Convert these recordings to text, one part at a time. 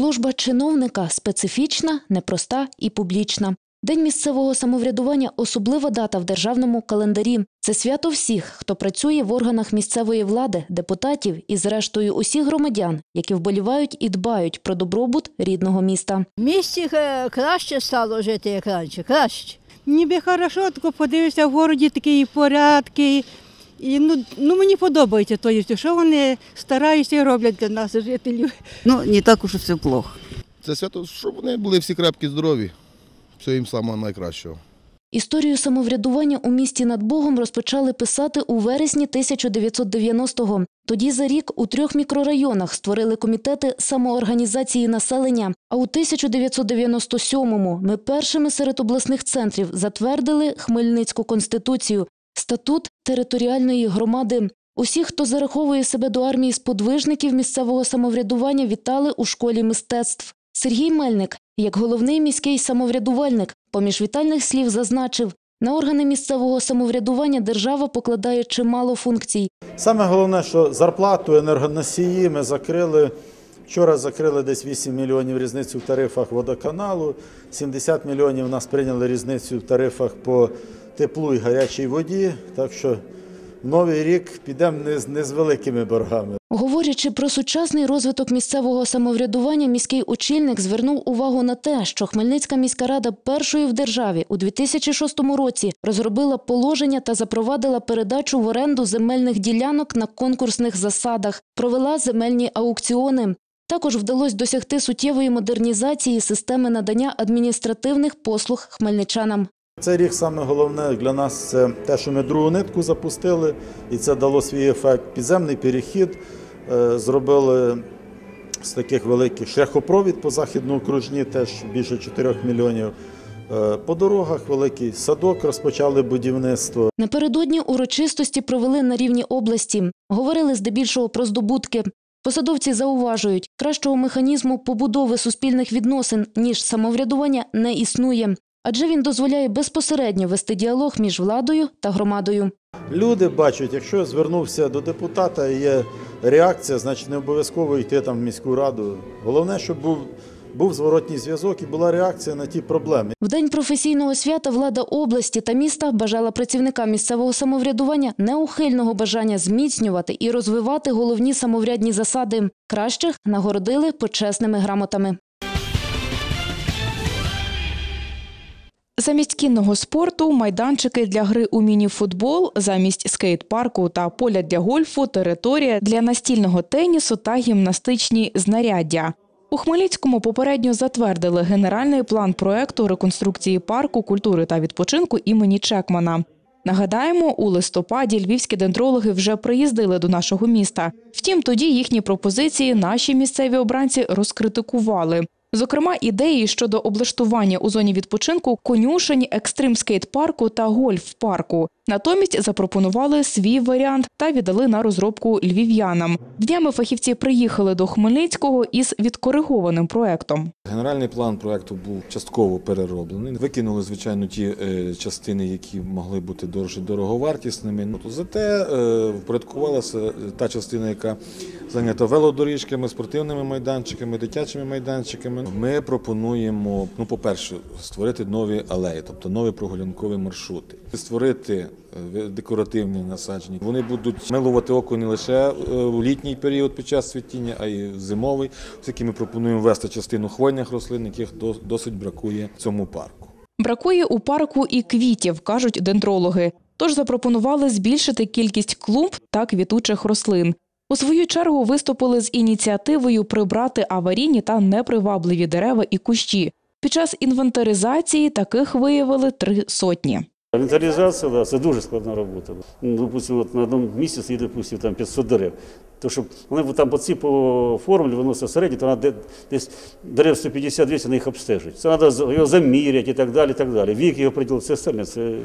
Служба чиновника специфічна, непроста і публічна. День місцевого самоврядування особлива дата в державному календарі. Це свято всіх, хто працює в органах місцевої влади, депутатів і, зрештою, усіх громадян, які вболівають і дбають про добробут рідного міста. В місті е, краще стало жити, як раніше, краще. Ніби хорошо, тако подивишся в городі такі порядки. І ну, ну мені подобається то, що вони стараються і роблять для нас, жителів. Ну, не так уж і все плохо. Це свято, щоб вони були всі крепкі, здорові. Все їм самого найкращого. Історію самоврядування у місті над Богом розпочали писати у вересні 1990-го. Тоді за рік у трьох мікрорайонах створили комітети самоорганізації населення. А у 1997-му ми першими серед обласних центрів затвердили Хмельницьку конституцію, статут територіальної громади. Усіх, хто зараховує себе до армії сподвижників місцевого самоврядування, вітали у школі мистецтв. Сергій Мельник, як головний міський самоврядувальник, поміж вітальних слів зазначив, на органи місцевого самоврядування держава покладає чимало функцій. Саме головне, що зарплату енергоносії ми закрили. Вчора закрили десь 8 мільйонів різницю в тарифах водоканалу, 70 мільйонів нас прийняли різницю в тарифах по теплу і гарячій воді. Так що новий рік підемо не з, не з великими боргами. Говорячи про сучасний розвиток місцевого самоврядування, міський очільник звернув увагу на те, що Хмельницька міська рада першою в державі у 2006 році розробила положення та запровадила передачу в оренду земельних ділянок на конкурсних засадах, провела земельні аукціони. Також вдалося досягти суттєвої модернізації системи надання адміністративних послуг хмельничанам. Цей рік саме головне для нас це те, що ми другу нитку запустили, і це дало свій ефект. Підземний перехід е, зробили з таких великих шляхопровід по західну окружні, теж більше 4 мільйонів. Е, По дорогах великий садок розпочали будівництво. Напередодні урочистості провели на рівні області. Говорили здебільшого про здобутки. Посадовці зауважують, кращого механізму побудови суспільних відносин, ніж самоврядування, не існує. Адже він дозволяє безпосередньо вести діалог між владою та громадою. Люди бачать, якщо я звернувся до депутата є реакція, значить не обов'язково йти там в міську раду. Головне, щоб був, був зворотній зв'язок і була реакція на ті проблеми. В день професійного свята влада області та міста бажала працівникам місцевого самоврядування неухильного бажання зміцнювати і розвивати головні самоврядні засади. Кращих нагородили почесними грамотами. Замість кінного спорту, майданчики для гри у міні-футбол, замість скейт-парку та поля для гольфу, територія для настільного тенісу та гімнастичні знаряддя. У Хмельницькому попередньо затвердили генеральний план проекту реконструкції парку культури та відпочинку імені Чекмана. Нагадаємо, у листопаді львівські дендрологи вже приїздили до нашого міста. Втім, тоді їхні пропозиції наші місцеві обранці розкритикували. Зокрема, ідеї щодо облаштування у зоні відпочинку конюшень, екстрим скейт-парку та гольф-парку. Натомість запропонували свій варіант та віддали на розробку львів'янам. Днями фахівці приїхали до Хмельницького із відкоригованим проектом. Генеральний план проекту був частково перероблений. Викинули, звичайно, ті е, частини, які могли бути дуже дороговартісними. Ну, Зате е, впорядкувалася та частина, яка зайнята велодоріжками, спортивними майданчиками, дитячими майданчиками. Ми пропонуємо, ну, по-перше, створити нові алеї, тобто нові прогулянкові маршрути, створити е, декоративні насадження. Вони будуть милувати око не лише е, в літній період під час цвітіння, а й в зимовий. Оскільки ми пропонуємо ввести частину хвойних рослин, яких досить бракує цьому парку. Бракує у парку і квітів, кажуть дендрологи. Тож запропонували збільшити кількість клумб та квітучих рослин. У свою чергу виступили з ініціативою прибрати аварійні та непривабливі дерева і кущі. Під час інвентаризації таких виявили три сотні. Інвентаризація да, це дуже складна робота. Ну, допустимо, от на одному сидить, допустимо, там 500 дерев. То щоб вони там по ці по формулі виносять середні, то треба десь дерев 150-200 на їх обстежують. Це треба його заміряти і так далі. і так далі. Вік його приділити, це остальне. Це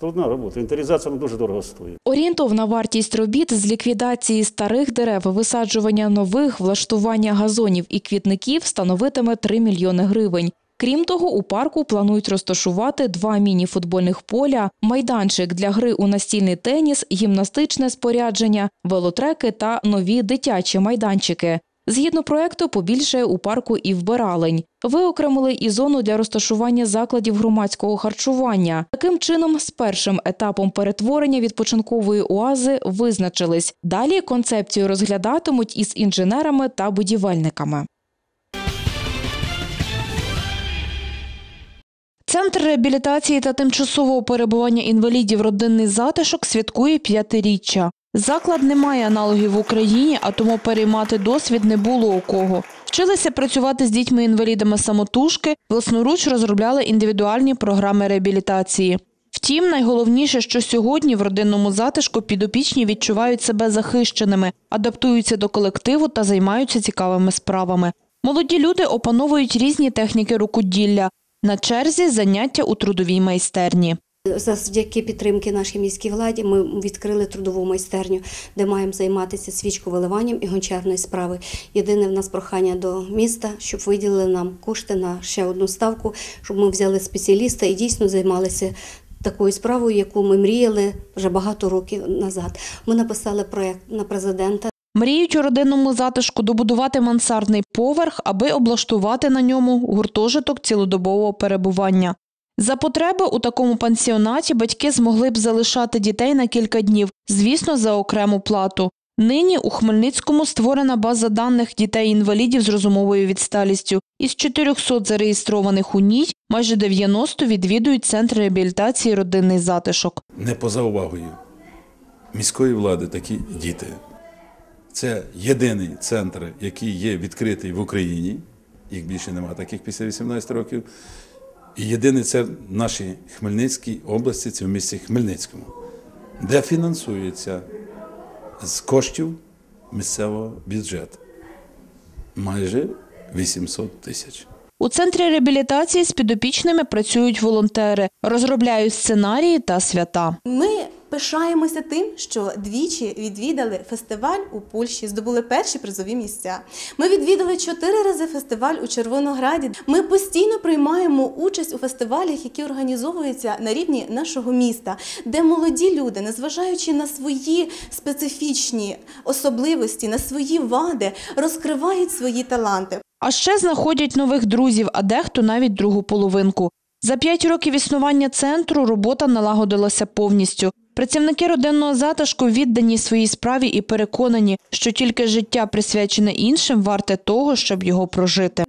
трудна робота. Інвентаризація вона дуже дорого стоїть. Орієнтовна вартість робіт з ліквідації старих дерев, висаджування нових, влаштування газонів і квітників становитиме 3 мільйони гривень. Крім того, у парку планують розташувати два міні-футбольних поля, майданчик для гри у настільний теніс, гімнастичне спорядження, велотреки та нові дитячі майданчики. Згідно проекту, побільшає у парку і вбиралень. Виокремили і зону для розташування закладів громадського харчування. Таким чином, з першим етапом перетворення відпочинкової оази визначились. Далі концепцію розглядатимуть із інженерами та будівельниками. Центр реабілітації та тимчасового перебування інвалідів родинний затишок святкує п'ятиріччя. Заклад не має аналогів в Україні, а тому переймати досвід не було у кого. Вчилися працювати з дітьми-інвалідами самотужки, власноруч розробляли індивідуальні програми реабілітації. Втім, найголовніше, що сьогодні в родинному затишку підопічні відчувають себе захищеними, адаптуються до колективу та займаються цікавими справами. Молоді люди опановують різні техніки рукоділля. На черзі заняття у трудовій майстерні. Завдяки підтримки нашій міській владі ми відкрили трудову майстерню, де маємо займатися свічковиливанням і гончарної справи. Єдине в нас прохання до міста, щоб виділили нам кошти на ще одну ставку, щоб ми взяли спеціаліста і дійсно займалися такою справою, яку ми мріяли вже багато років назад. Ми написали проєкт на президента. Мріють у родинному затишку добудувати мансардний поверх, аби облаштувати на ньому гуртожиток цілодобового перебування. За потреби у такому пансіонаті батьки змогли б залишати дітей на кілька днів, звісно, за окрему плату. Нині у Хмельницькому створена база даних дітей-інвалідів з розумовою відсталістю. Із 400 зареєстрованих у ній майже 90 відвідують центр реабілітації родинний затишок. не поза увагою міської влади такі діти. Це єдиний центр, який є відкритий в Україні. Їх більше немає таких після 18 років. І єдиний це в нашій Хмельницькій області, це в місті Хмельницькому, де фінансується з коштів місцевого бюджету майже 800 тисяч. У центрі реабілітації з підопічними працюють волонтери, розробляють сценарії та свята. Ми пишаємося тим, що двічі відвідали фестиваль у Польщі, здобули перші призові місця. Ми відвідали чотири рази фестиваль у Червонограді. Ми постійно приймаємо участь у фестивалях, які організовуються на рівні нашого міста, де молоді люди, незважаючи на свої специфічні особливості, на свої вади, розкривають свої таланти. А ще знаходять нових друзів, а дехто навіть другу половинку. За п'ять років існування центру робота налагодилася повністю. Працівники родинного затишку віддані своїй справі і переконані, що тільки життя, присвячене іншим, варте того, щоб його прожити.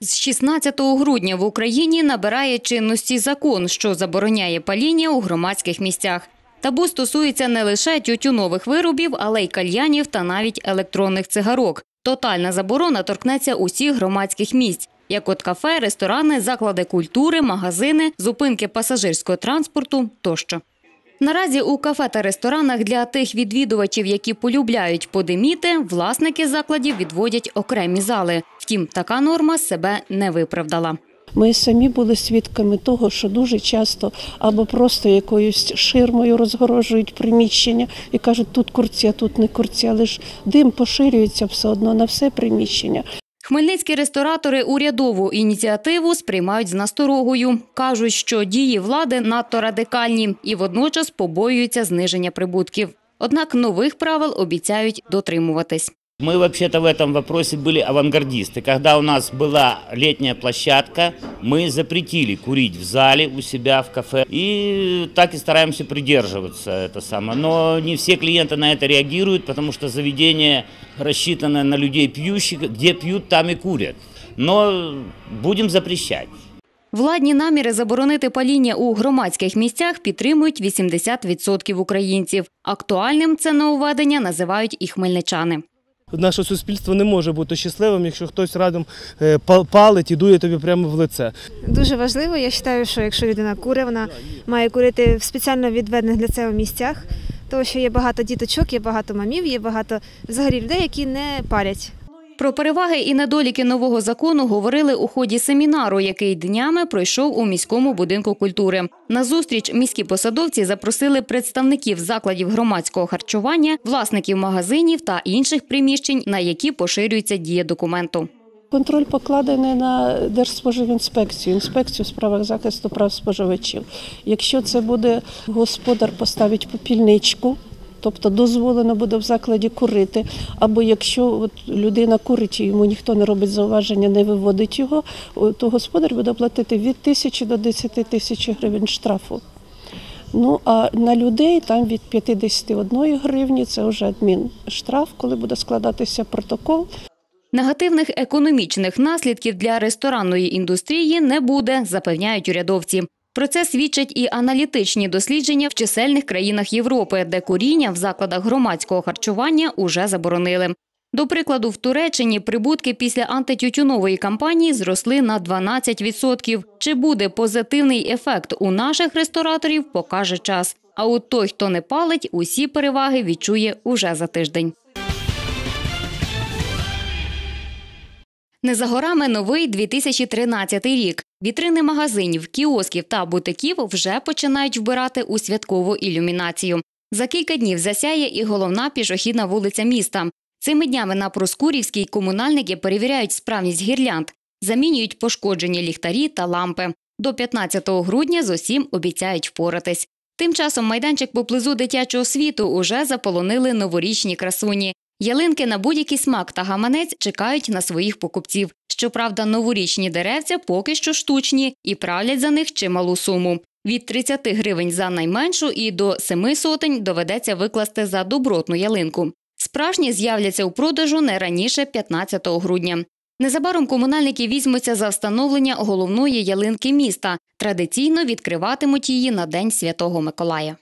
З 16 грудня в Україні набирає чинності закон, що забороняє паління у громадських місцях. Табу стосується не лише тютюнових виробів, але й кальянів та навіть електронних цигарок. Тотальна заборона торкнеться усіх громадських місць, як от кафе, ресторани, заклади культури, магазини, зупинки пасажирського транспорту тощо. Наразі у кафе та ресторанах для тих відвідувачів, які полюбляють подиміти, власники закладів відводять окремі зали. Втім, така норма себе не виправдала. Ми самі були свідками того, що дуже часто або просто якоюсь ширмою розгорожують приміщення і кажуть, тут курці, а тут не курці, але ж дим поширюється все одно на все приміщення. Хмельницькі ресторатори урядову ініціативу сприймають з насторогою. Кажуть, що дії влади надто радикальні і водночас побоюються зниження прибутків. Однак нових правил обіцяють дотримуватись. Мы вообще-то в этом вопросе были авангардисты. Когда у нас была летняя площадка, мы запретили курить в зале у себя в кафе. И так и стараемся придерживаться это самое. Но не все клиенты на это реагируют, потому что заведение рассчитано на людей пьющих. Где пьют, там и курят. Но будем запрещать. Владні наміри заборонити паління у громадських місцях підтримують 80% українців. Актуальним це нововведення називають і хмельничани. Наше суспільство не може бути щасливим, якщо хтось радом е, палить і дує тобі прямо в лице. Дуже важливо. Я вважаю, що якщо людина кури, вона має курити в спеціально відведених для цього місцях, тому що є багато діточок, є багато мамів, є багато взагалі людей, які не палять. Про переваги і недоліки нового закону говорили у ході семінару, який днями пройшов у міському будинку культури. На зустріч міські посадовці запросили представників закладів громадського харчування, власників магазинів та інших приміщень, на які поширюється дія документу. Контроль покладений на Держспоживінспекцію, інспекцію в справах захисту прав споживачів. Якщо це буде господар поставить попільничку Тобто дозволено буде в закладі курити. Або якщо от людина курить і йому ніхто не робить зауваження, не виводить його, то господар буде платити від тисячі до 10 тисяч гривень штрафу. Ну а на людей там від 51 гривні це вже адмінштраф, коли буде складатися протокол. Негативних економічних наслідків для ресторанної індустрії не буде, запевняють урядовці. Про це свідчать і аналітичні дослідження в чисельних країнах Європи, де куріння в закладах громадського харчування уже заборонили. До прикладу, в Туреччині прибутки після антитютюнової кампанії зросли на 12%. Чи буде позитивний ефект у наших рестораторів, покаже час. А от той, хто не палить, усі переваги відчує уже за тиждень. Не за горами новий 2013 рік. Вітрини магазинів, кіосків та бутиків вже починають вбирати у святкову ілюмінацію. За кілька днів засяє і головна пішохідна вулиця міста. Цими днями на Проскурівській комунальники перевіряють справність гірлянд, замінюють пошкоджені ліхтарі та лампи. До 15 грудня з усім обіцяють впоратись. Тим часом майданчик поблизу дитячого світу уже заполонили новорічні красуні. Ялинки на будь-який смак та гаманець чекають на своїх покупців. Щоправда, новорічні деревця поки що штучні і правлять за них чималу суму. Від 30 гривень за найменшу і до 7 сотень доведеться викласти за добротну ялинку. Справжні з'являться у продажу не раніше 15 грудня. Незабаром комунальники візьмуться за встановлення головної ялинки міста. Традиційно відкриватимуть її на День Святого Миколая.